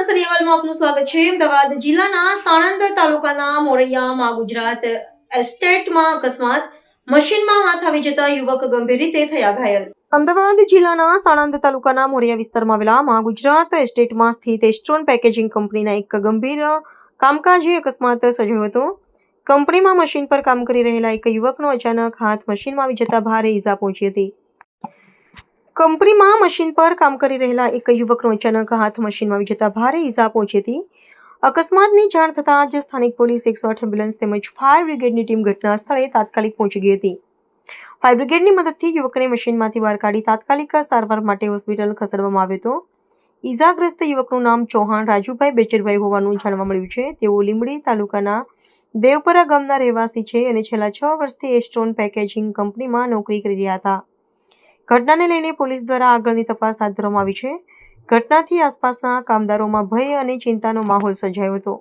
સંસદીય અમલમાં સ્વાગત છે. અમદાવાદ જિલ્લાના સાણંદ તાલુકાના મોરૈયામાં ગુજરાત એસ્ટેટમાં અકસ્માત. મશીનમાં હાથ આવી જતા યુવક ગંભીર રીતે થયા ઘાયલ. અમદાવાદ જિલ્લાના સાણંદ તાલુકાના મોરિયા વિસ્તારમાં આવેલા મા ગુજરાત એસ્ટેટમાં સ્થિત એસ્ટ્રોન પેકેજિંગ કંપનીના એક ગંભીર કામકાજી અકસ્માત સર્જાયો હતો. કંપનીમાં મશીન પર કામ કરી રહેલા એક યુવકનો અચાનક હાથ મશીનમાં આવી જતા ભારે ઈજા પહોંચી હતી. કંપનીમાં મશીન પર કામ કરી રહેલા એક યુવકનો અચાનક હાથ મશીનમાં આવી જતા ભારે ઈજા હતી. અકસ્માતની જાણ થતાં જ સ્થાનિક પોલીસ એકસો આઠ એમ્બ્યુલન્સ તેમજ ફાયર બ્રિગેડની ટીમ ઘટના સ્થળે તાત્કાલિક પહોંચી ગઈ હતી. ફાયર બ્રિગેડની મદદથી યુવકને મશીનમાંથી બહાર કાઢી તાત્કાલિક સારવાર માટે હોસ્પિટલ ખસેડવામાં આવ્યો હતો. ઈજાગ્રસ્ત યુવકનું નામ ચૌહાણ, રાજુભાઈ બેચરભાઈ હોવાનું જાણવા મળ્યું છે. તેઓ લીંબડી તાલુકાના દેવપરા ગામના રહેવાસી છે અને છેલ્લા છ વર્ષથી એસ્ટ્રોન પેકેજિંગ કંપનીમાં નોકરી કરી રહ્યા હતા. ઘટનાને લઈને પોલીસ દ્વારા આગળની તપાસ હાથ ધરવામાં આવી છે. ઘટનાથી આસપાસના કામદારોમાં ભય અને ચિંતાનો માહોલ સર્જાયો હતો.